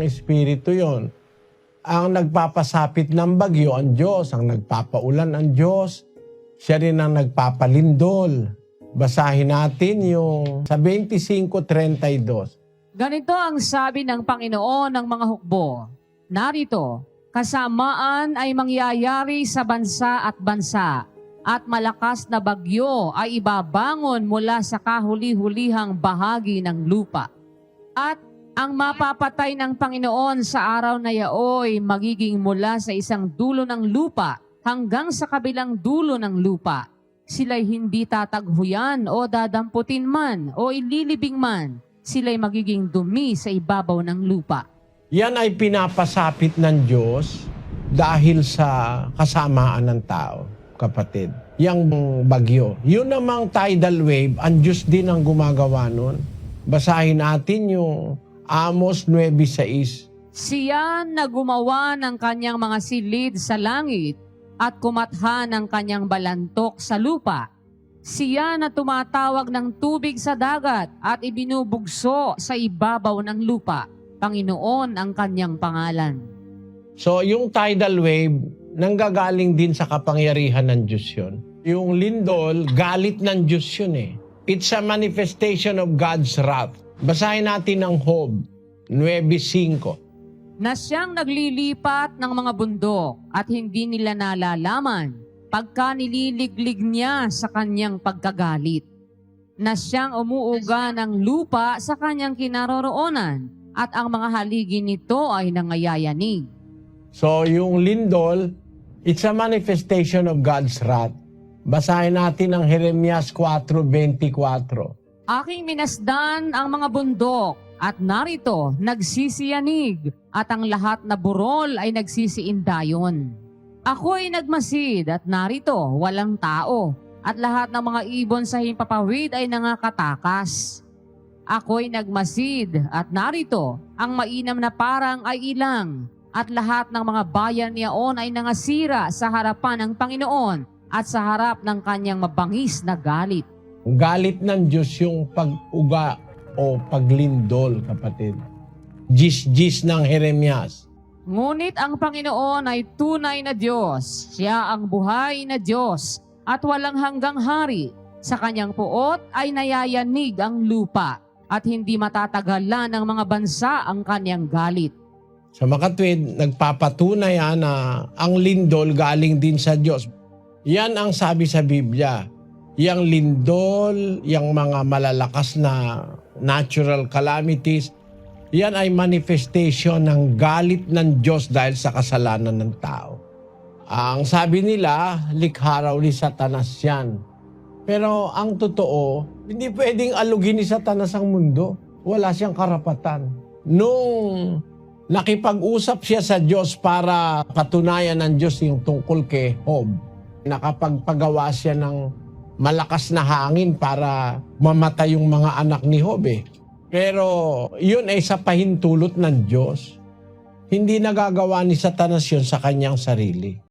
ibang espiritu yon. Ang nagpapasapit ng bagyo, ang Diyos. Ang nagpapaulan, ang Diyos. Siya rin ang nagpapalindol. Basahin natin yung sa 25.32. Ganito ang sabi ng Panginoon ng mga hukbo. Narito, kasamaan ay mangyayari sa bansa at bansa, at malakas na bagyo ay ibabangon mula sa kahuli-hulihang bahagi ng lupa. At ang mapapatay ng Panginoon sa araw na yaoy magiging mula sa isang dulo ng lupa hanggang sa kabilang dulo ng lupa. Sila'y hindi tataghuyan o dadamputin man o ililibing man sila'y magiging dumi sa ibabaw ng lupa. Yan ay pinapasapit ng Diyos dahil sa kasamaan ng tao, kapatid. Yang bagyo. Yun namang tidal wave, ang Diyos din ang gumagawa nun. Basahin natin yung Amos 9.6. Siya na gumawa ng kanyang mga silid sa langit at kumatha ng kanyang balantok sa lupa. Siya na tumatawag ng tubig sa dagat at ibinubugso sa ibabaw ng lupa. Panginoon ang kanyang pangalan. So yung tidal wave, nanggagaling din sa kapangyarihan ng Diyos yun. Yung lindol, galit ng Diyos yun eh. It's a manifestation of God's wrath. Basahin natin ang Job 9.5. na siyang naglilipat ng mga bundok at hindi nila nalalaman pagka nililiglig niya sa kanyang pagkagalit. Na siyang umuuga ng lupa sa kanyang kinaroroonan at ang mga haligi nito ay nangayayanig. So yung lindol, it's a manifestation of God's wrath. Basahin natin ang Jeremias 4.24. Aking minasdan ang mga bundok at narito nagsisiyanig at ang lahat na burol ay nagsisiindayon. Ako'y nagmasid at narito walang tao at lahat ng mga ibon sa himpapawid ay nangakatakas. Ako'y nagmasid at narito ang mainam na parang ay ilang at lahat ng mga bayan niyaon ay nangasira sa harapan ng Panginoon at sa harap ng kanyang mabangis na galit. Galit ng Diyos yung pag-uga o paglindol, kapatid. Gis-gis ng Jeremias. Ngunit ang Panginoon ay tunay na Diyos. Siya ang buhay na Diyos at walang hanggang hari. Sa kanyang puot ay nayayanig ang lupa at hindi matatagalan ng mga bansa ang kanyang galit. Sa makatwid, nagpapatunay ah, na ang lindol galing din sa Diyos. Yan ang sabi sa Biblia. Yang lindol, yang mga malalakas na natural calamities, yan ay manifestation ng galit ng Diyos dahil sa kasalanan ng tao. Ang sabi nila, likha raw ni Satanas yan. Pero ang totoo, hindi pwedeng alugin ni Satanas ang mundo. Wala siyang karapatan. Nung nakipag-usap siya sa Diyos para patunayan ng Diyos yung tungkol kay Job, nakapagpagawa siya ng malakas na hangin para mamatay yung mga anak ni Job eh. Pero yun ay sa pahintulot ng Diyos. Hindi nagagawa ni Satanas yun sa kanyang sarili.